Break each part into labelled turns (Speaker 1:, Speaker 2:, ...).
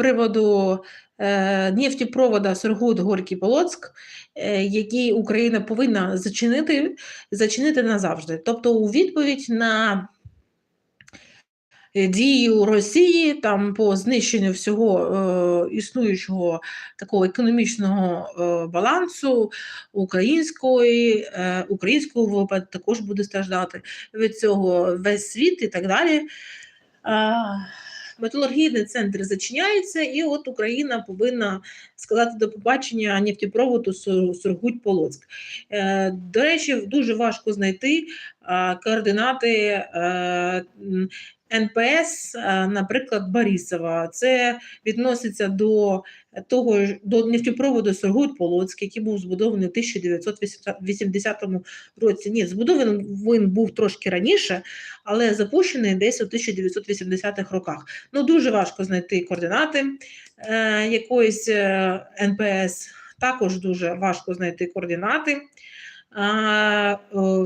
Speaker 1: приводу е, нефтепровода Сургут Горький Полоцк, е, який Україна повинна зачинити, зачинити назавжди. Тобто, у відповідь на е, дію Росії там по знищенню всього е, існуючого такого економічного е, балансу української, е, українського ВВП також буде страждати від цього весь світ і так далі. А, Металургійний центр зачиняється, і от Україна повинна сказати до побачення нефтепроводу Сур- Сургуть-Полоцк. Е, До речі, дуже важко знайти координати е, НПС, е, наприклад, Борисова. Це відноситься до того до нефтепроводу Сургут-Полоцк, який був збудований в 1980 році. Ні, збудований він був трошки раніше, але запущений десь у 1980-х роках. Ну, дуже важко знайти координати е, якоїсь е, НПС, також дуже важко знайти координати.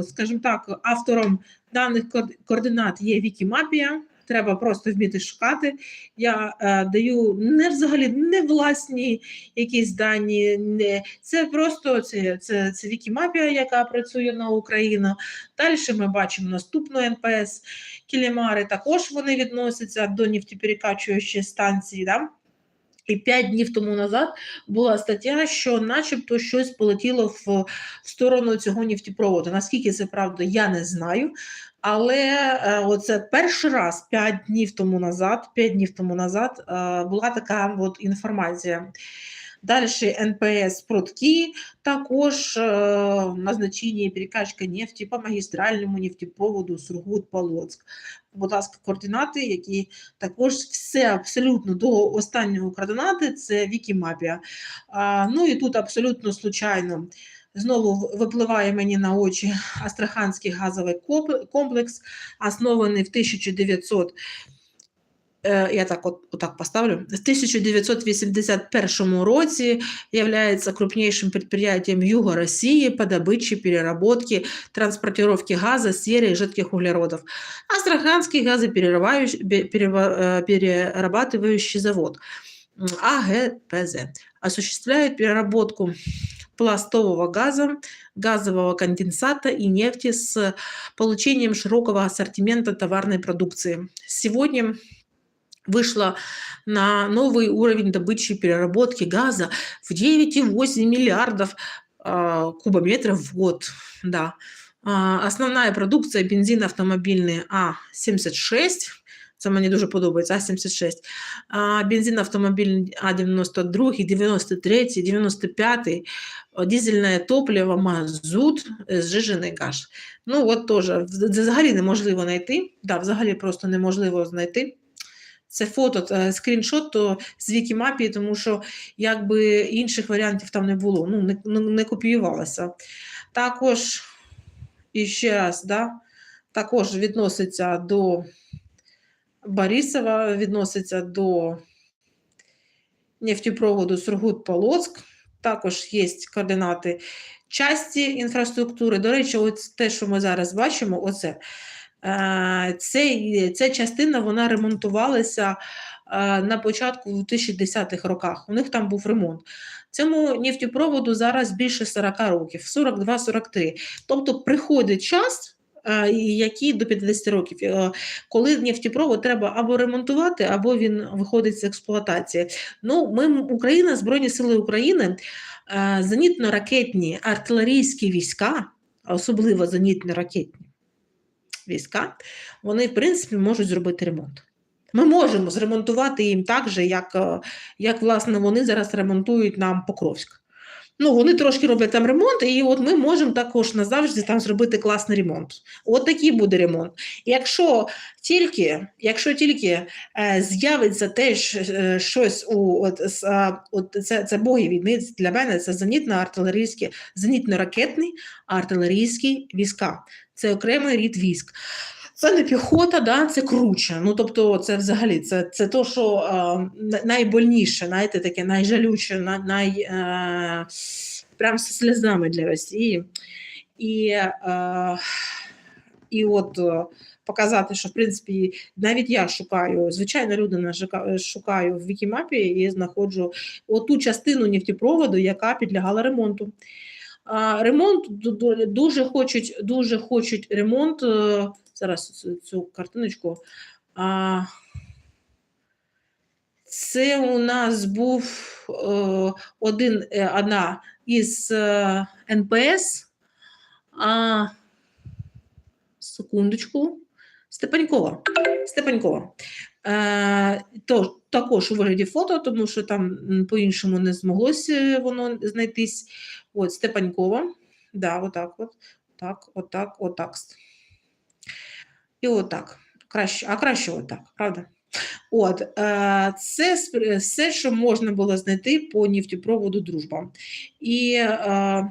Speaker 1: Скажімо так, автором даних координат є Вікімапія. Треба просто вміти шукати. Я е, даю не взагалі не власні якісь дані, не це просто це, це, це Вікімапія, яка працює на Україну. Далі ми бачимо наступну НПС. Кілімари також вони відносяться до нефтеперекачуючої станції. Да? І п'ять днів тому назад була стаття, що начебто щось полетіло в, в сторону цього нефтепроводу. Наскільки це правда, я не знаю. Але е, оце перший раз п'ять днів тому назад, п'ять днів тому назад е, була така от інформація. Далі НПС Продки також е, назначення і перекачка нефті по магістральному нефтепроводу Сургут-Полоцк. Будь ласка, координати, які також все абсолютно до останнього координати, це Вікімапія. Ну і тут абсолютно случайно знову випливає мені на очі Астраханський газовий комплекс, оснований в 1900 Е, я так от, отак поставлю, в 1981 році является крупнейшим предприятием Юга России по добыче, переработке, транспортировке газа, серы и жидких углеродов. Астраханский газоперерабатывающий э, завод АГПЗ осуществляет переработку пластового газа, газового конденсата и нефти с получением широкого ассортимента товарной продукции. Сегодня вышла на новый уровень добычи и переработки газа в 9,8 миллиардов а, кубометров в год. Да. А, Основная продукція бензин автомобільний А76. Це мені дуже подобається А76. А, Бензин автомобільний А92, 93, 95, о, дизельне топливо, мазут, е, зжижений газ. Ну, от теж в- взагалі неможливо знайти. Да, взагалі просто неможливо знайти. це фото, е, скріншот то з Вікімапії, тому що якби інших варіантів там не було, ну не, не копіювалося. Також, і ще раз, да, також відноситься до Борисова, відноситься до нефтепроводу Сургут-Полоцк. Також є координати часті інфраструктури. До речі, ось те, що ми зараз бачимо, оце. Е, Цей, ця частина вона ремонтувалася е, на початку 2010-х роках. У них там був ремонт. Цьому нефтепроводу зараз більше 40 років, 42-43. Тобто приходить час, е, який до 50 років, коли нефтепровод треба або ремонтувати, або він виходить з експлуатації. Ну, ми, Україна, Збройні Сили України, зенітно-ракетні артилерійські війська, особливо зенітно-ракетні війська, вони, в принципі, можуть зробити ремонт. Ми можемо зремонтувати їм так же, як, е, як власне, вони зараз ремонтують нам Покровськ. Ну, вони трошки роблять там ремонт, і от ми можемо також назавжди там зробити класний ремонт. От такий буде ремонт. Якщо тільки, якщо тільки е, з'явиться теж е, щось у от, а, от це, це боги війни для мене це зенітно-артилерійські, зенітно-ракетні артилерійські війська. Це окремий рід військ. Це не піхота, да, це круче. Ну тобто, це взагалі це, це то, що е, найбольніше, знаєте, таке найжалюче, на- най, е, прям зі сльозами для Росії. І, е, і от е, показати, що в принципі навіть я шукаю, звичайна людина шукаю в Вікімапі і знаходжу оту частину нефтепроводу, яка підлягала ремонту. Ремонт ду- ду- дуже хочуть, дуже хочуть ремонт. е, Зараз цю, картиночку. Це у нас був е, один, е, одна із НПС. А, секундочку. Степанькова. Степанькова. Е, то, також у вигляді фото, тому що там по-іншому не змоглося воно знайтись. От, Степанькова. Да, отак от. Так, отак, отак. І отак. Краще, а краще отак, правда? От, е, це все, що можна було знайти по нефтепроводу Дружба. І е,